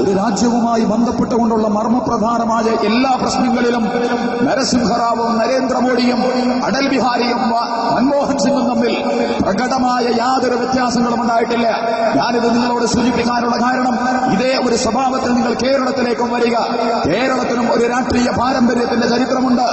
ഒരു രാജ്യവുമായി ബന്ധപ്പെട്ടുകൊണ്ടുള്ള മർമ്മപ്രധാനമായ എല്ലാ പ്രശ്നങ്ങളിലും നരസിംഹറാവും നരേന്ദ്രമോദിയും അടൽ ബിഹാരിയും മൻമോഹൻ സിംഗും തമ്മിൽ പ്രകടമായ യാതൊരു വ്യത്യാസങ്ങളും ഉണ്ടായിട്ടില്ല. ഞാനിത് നിങ്ങളോട് സൂചിപ്പിക്കാനുള്ള കാരണം ഇതേ ഒരു സ്വഭാവത്തിൽ നിങ്ങൾ കേരളത്തിലേക്കും വരിക. കേരളത്തിനും ഒരു രാഷ്ട്രീയ പാരമ്പര്യത്തിന്റെ ചരിത്രമുണ്ട്.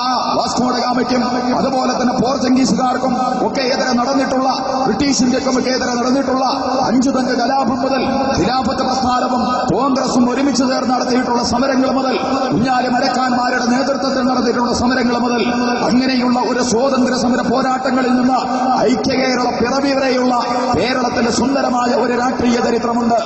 ആ വാസ്കോഡഗാമയ്ക്കും അതുപോലെ തന്നെ പോർച്ചുഗീസുകാർക്കും ഒക്കെ എതിരെ നടന്നിട്ടുള്ള ബ്രിട്ടീഷ് ഇന്ത്യക്കും ഒക്കെ എതിരെ നടന്നിട്ടുള്ള അഞ്ചു തങ്ക കലാപം മുതൽ ഖിലാഫത്ത് പ്രസ്ഥാനവും കോൺഗ്രസും ഒരുമിച്ച് ചേർന്ന് നടത്തിയിട്ടുള്ള സമരങ്ങൾ മുതൽ കുഞ്ഞാലി മരക്കാന്മാരുടെ നേതൃത്വത്തിൽ നടത്തിയിട്ടുള്ള സമരങ്ങൾ മുതൽ അങ്ങനെയുള്ള ഒരു സ്വാതന്ത്ര്യ സമര പോരാട്ടങ്ങളിൽ നിന്ന് ഐക്യകേരള പിറവി വരെയുള്ള കേരളത്തിന്റെ സുന്ദരമായ ഒരു രാഷ്ട്രീയ ചരിത്രമുണ്ട്.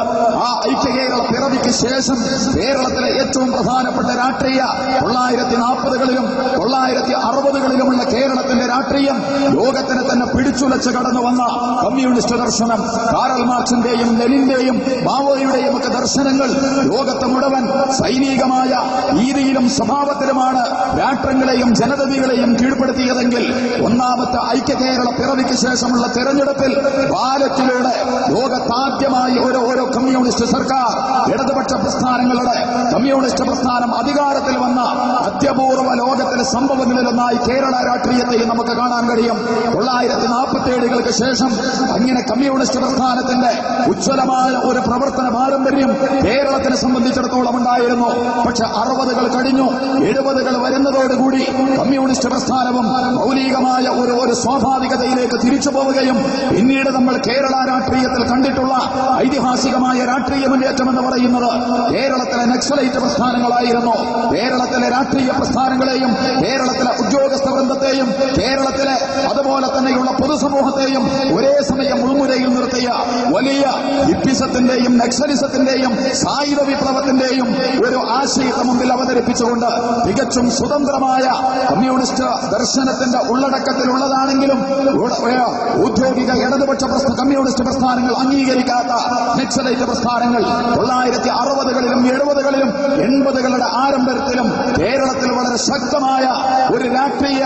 ആ ഐക്യകേരള പിറവിക്ക് ശേഷം കേരളത്തിലെ ഏറ്റവും പ്രധാനപ്പെട്ട രാഷ്ട്രീയ തൊള്ളായിരത്തി നാൽപ്പതുകളിലും തൊള്ളായിരത്തി അറുപതുകളിലുമുള്ള കേരളത്തിന്റെ രാഷ്ട്രീയം ലോകത്തിന് തന്നെ പിടിച്ചുലച്ച് കടന്നു വന്ന കമ്മ്യൂണിസ്റ്റ് ദർശനം കാറൽ മാർക്സിന്റെയും ലെനിന്റെയും മാവോയുടെയും ഒക്കെ ദർശനങ്ങൾ ലോകത്തെ മുഴുവൻ സൈനികമായ രീതിയിലും സ്വഭാവത്തിലുമാണ് രാഷ്ട്രങ്ങളെയും ജനതകളെയും കീഴ്പ്പെടുത്തിയതെങ്കിൽ ഒന്നാമത്തെ ഐക്യ കേരള പിറവിക്ക് ശേഷമുള്ള തെരഞ്ഞെടുപ്പിൽ ബാലറ്റിലൂടെ ലോകത്താദ്യമായി ഓരോ ഓരോ കമ്മ്യൂണിസ്റ്റ് സർക്കാർ ഇടതുപക്ഷ പ്രസ്ഥാനങ്ങളുടെ കമ്മ്യൂണിസ്റ്റ് പ്രസ്ഥാനം അധികാരത്തിൽ വന്ന അത്യപൂർവ ലോകത്തിലെ സംഭവങ്ങളിലൊന്നായി കേരള രാഷ്ട്രീയത്തെയും നമുക്ക് കാണാൻ കഴിയും. തൊള്ളായിരത്തി നാൽപ്പത്തി ഏഴുകൾക്ക് ശേഷം അങ്ങനെ കമ്മ്യൂണിസ്റ്റ് പ്രസ്ഥാനത്തിന്റെ ഉജ്ജ്വലമായ ഒരു പ്രവർത്തന പാരമ്പര്യം കേരളത്തിനെ സംബന്ധിച്ചിടത്തോളം ഉണ്ടായിരുന്നു. പക്ഷെ അറുപതുകൾ കഴിഞ്ഞു. എഴുപതുകൾ വരുന്നതോടുകൂടി കമ്മ്യൂണിസ്റ്റ് പ്രസ്ഥാനവും മൗലികമായ ഒരു ഒരു സ്വാഭാവികതയിലേക്ക് തിരിച്ചു പോവുകയും പിന്നീട് നമ്മൾ കേരള രാഷ്ട്രീയത്തിൽ കണ്ടിട്ടുള്ള ഐതിഹാസികമായ രാഷ്ട്രീയ മുന്നേറ്റം എന്ന് പറയുന്നത് കേരളത്തിലെ നക്സലൈറ്റ് പ്രസ്ഥാനങ്ങളായിരുന്നു. കേരളത്തിലെ രാഷ്ട്രീയ പ്രസ്ഥാനങ്ങളെയും കേരളത്തിലെ ഉദ്യോഗസ്ഥ വൃന്ദത്തെയും കേരളത്തിലെ അതുപോലെ തന്നെയുള്ള പൊതുസമൂഹത്തെയും ഒരേ സമയം മുൾമുരയിൽ നിർത്തിയ വലിയ ഹിപ്പിസത്തിന്റെയും നക്സലിസത്തിന്റെയും സായുധ വിപ്ലവത്തിന്റെയും ഒരു ആശയത്തെ മുമ്പിൽ അവതരിപ്പിച്ചുകൊണ്ട് തികച്ചും സ്വതന്ത്രമായ കമ്മ്യൂണിസ്റ്റ് ദർശനത്തിന്റെ ഉള്ളടക്കത്തിലുള്ളതാണെങ്കിലും ഔദ്യോഗിക ഇടതുപക്ഷ കമ്മ്യൂണിസ്റ്റ് പ്രസ്ഥാനങ്ങൾ അംഗീകരിക്കാത്ത നക്സലൈറ്റ് പ്രസ്ഥാനങ്ങൾ തൊള്ളായിരത്തി അറുപതുകളിലും എഴുപതുകളിലും എൺപതുകളുടെ ആരംഭത്തിലും കേരളത്തിൽ വളരെ ശക്തമായ ഒരു രാഷ്ട്രീയ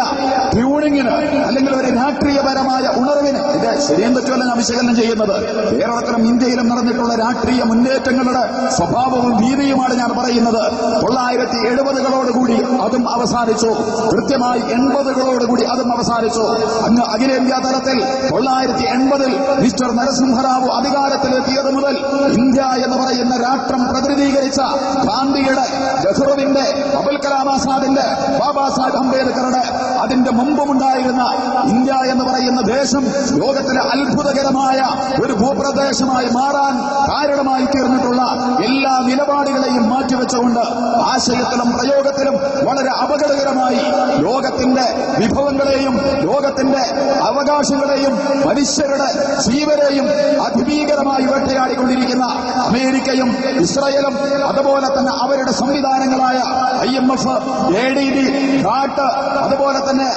ട്യൂണിങ്ങിന് അല്ലെങ്കിൽ ഒരു രാഷ്ട്രീയപരമായ ഉണർവിന് ഇത് ശരിയെന്തൊക്കെയല്ല ഞാൻ വിശകലനം ചെയ്യുന്നത് കേരളത്തിലും ഇന്ത്യയിലും നടന്നിട്ടുള്ള രാഷ്ട്രീയ മുന്നേറ്റങ്ങളുടെ സ്വഭാവവും രീതിയുമാണ് ഞാൻ പറയുന്നത്. തൊള്ളായിരത്തി എഴുപതുകളോടുകൂടി അതും അവസാനിച്ചു. കൃത്യമായി എൺപതുകളോടുകൂടി അതും അവസാനിച്ചു. അങ്ങ് അഖിലേന്ത്യാ തലത്തിൽ തൊള്ളായിരത്തി എൺപതിൽ മിസ്റ്റർ നരസിംഹറാവു അധികാരത്തിലെത്തിയത് മുതൽ ഇന്ത്യ എന്ന് പറയുന്ന രാഷ്ട്രം പ്രതിനിധീകരിച്ച ഗാന്ധിയുടെ നെഹ്റുവിന്റെ അബുൽ കലാം ആസാദിന്റെ ബാബാ സാഹിബ് അംബേദ്കറുടെ അതിന്റെ മുമ്പുമുണ്ടായിരുന്ന ഇന്ത്യ എന്ന് പറയുന്ന ദേശം ലോകത്തിലെ അത്ഭുതകരമായ ഒരു ഭൂപ്രദേശമായി മാറാൻ കാരണമായി തീർന്നിട്ടുള്ള എല്ലാ നിലപാടുകളെയും മാറ്റിവെച്ചുകൊണ്ട് ആശയത്തിലും പ്രയോഗത്തിലും വളരെ അപകടകരമായി ലോകത്തിന്റെ വിഭവങ്ങളെയും ലോകത്തിന്റെ അവകാശങ്ങളെയും മനുഷ്യരുടെ ജീവരെയും അതിഭീകരമായി വേട്ടയാടിക്കൊണ്ടിരിക്കുന്ന അമേരിക്കയും ഇസ്രയേലും അതുപോലെ തന്നെ അവരുടെ സംവിധാനങ്ങളായ I M F A D B കാട്ട് അതുപോലെ തന്നെ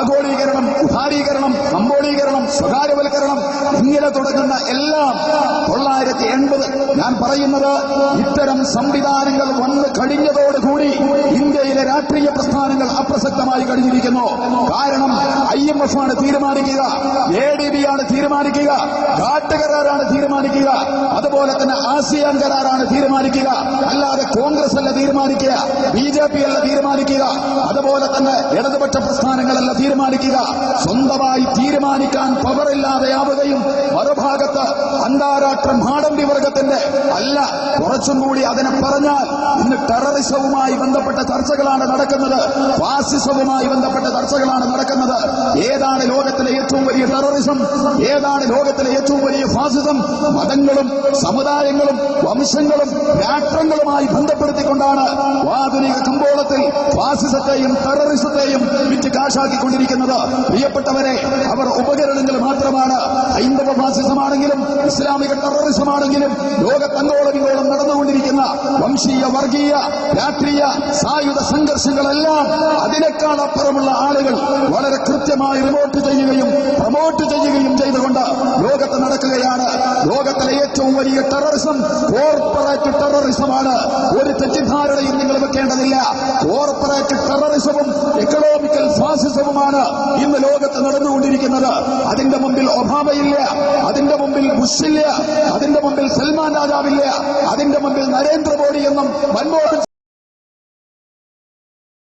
ആഗോളീകരണം ഉദാരീകരണം കമ്പോളീകരണം സ്വകാര്യവൽക്കരണം ഇങ്ങനെ തുടങ്ങുന്ന എല്ലാം തൊള്ളായിരത്തി എൺപത് ഞാൻ പറയുന്നത് ഇത്തരം സംവിധാനങ്ങൾ വന്ന് കഴിഞ്ഞതോടുകൂടി ഇന്ത്യയിലെ രാഷ്ട്രീയ പ്രസ്ഥാനങ്ങൾ അപ്രസക്തമായി കഴിഞ്ഞിരിക്കുന്നു. കാരണം ഐ എം എഫ് ആണ് തീരുമാനിക്കുക എ ഡി ബി ആണ് തീരുമാനിക്കുക ഘാട്ട് കരാറാണ് തീരുമാനിക്കുക അതുപോലെ തന്നെ ആസിയാൻ കരാറാണ് തീരുമാനിക്കുക. അല്ലാതെ കോൺഗ്രസ് അല്ല തീരുമാനിക്കുക ബി ജെ പി അല്ല തീരുമാനിക്കുക അതുപോലെ തന്നെ ഇടതുപക്ഷ പ്രസ്ഥാനങ്ങളല്ല തീരുമാനിക്കുക സ്വന്തമായി തീരുമാനിക്കാൻ പവറില്ലാതെയാവുകയും മറുഭാഗത്ത് അന്താരാഷ്ട്ര മാടമ്പി വർഗത്തിന്റെ അല്ല കുറച്ചും കൂടി അതിനെ പറഞ്ഞാൽ ഇന്ന് ടെററിസവുമായി ബന്ധപ്പെട്ട ചർച്ചകളാണ് നടക്കുന്നത് ഫാസിസവുമായി ബന്ധപ്പെട്ട ചർച്ചകളാണ് നടക്കുന്നത്. ഏതാണ് ലോകത്തിലെ ഏറ്റവും വലിയ ടെററിസം ഏതാണ് ലോകത്തിലെ ഏറ്റവും വലിയ ഫാസിസം? മതങ്ങളും സമുദായങ്ങളും വംശങ്ങളും രാഷ്ട്രങ്ങളുമായി ബന്ധപ്പെടുത്തിക്കൊണ്ടാണ് ആധുനിക കമ്പോളത്തിൽ ഫാസിസത്തെയും ടെററിസത്തെയും വിറ്റ് കാശാക്കിക്കൊണ്ടിരിക്കുന്നത്. പ്രിയപ്പെട്ടവരെ അവർ ഉപകരണങ്ങൾ മാത്രമാണ്. ഹൈന്ദവ ഫാസിസമാണെങ്കിലും ഇസ്ലാമിക ടെററിസമാണെങ്കിലും ലോകത്തങ്കോളം ഇങ്ങോളം നടന്നുകൊണ്ടിരിക്കുന്ന വംശീയ വർഗീയ രാഷ്ട്രീയ സായുധ സംഘർഷങ്ങളെല്ലാം അതിനേക്കാൾ അപ്പുറമുള്ള ആളുകൾ വളരെ കൃത്യമായി റിമോട്ട് ചെയ്യുകയും പ്രൊമോട്ട് ചെയ്യുകയും ചെയ്തുകൊണ്ട് ലോകത്ത് നടക്കുകയാണ്. ലോകത്തിലെ ഏറ്റവും വലിയ ടെററിസം കോർപ്പറേറ്റ് ടെററിസമാണ് ഒരു തെറ്റിദ്ധാരണയും നിങ്ങൾ വെക്കേണ്ടതില്ല. കോർപ്പറേറ്റ് ടെററിസവും എക്കണോമിക്കൽ ഫാസിസവുമാണ് ഇന്ന് ലോകത്ത് നടന്നുകൊണ്ടിരിക്കുന്നത്. അതിന്റെ മുമ്പിൽ ഒബാമയില്ല അതിന്റെ മുമ്പിൽ ബുഷില്ല അതിന്റെ മുമ്പിൽ സൽമാൻ രാജാവില്ല അതിന്റെ മുമ്പിൽ നരേന്ദ്രമോദി എന്നും മൻമോഹൻ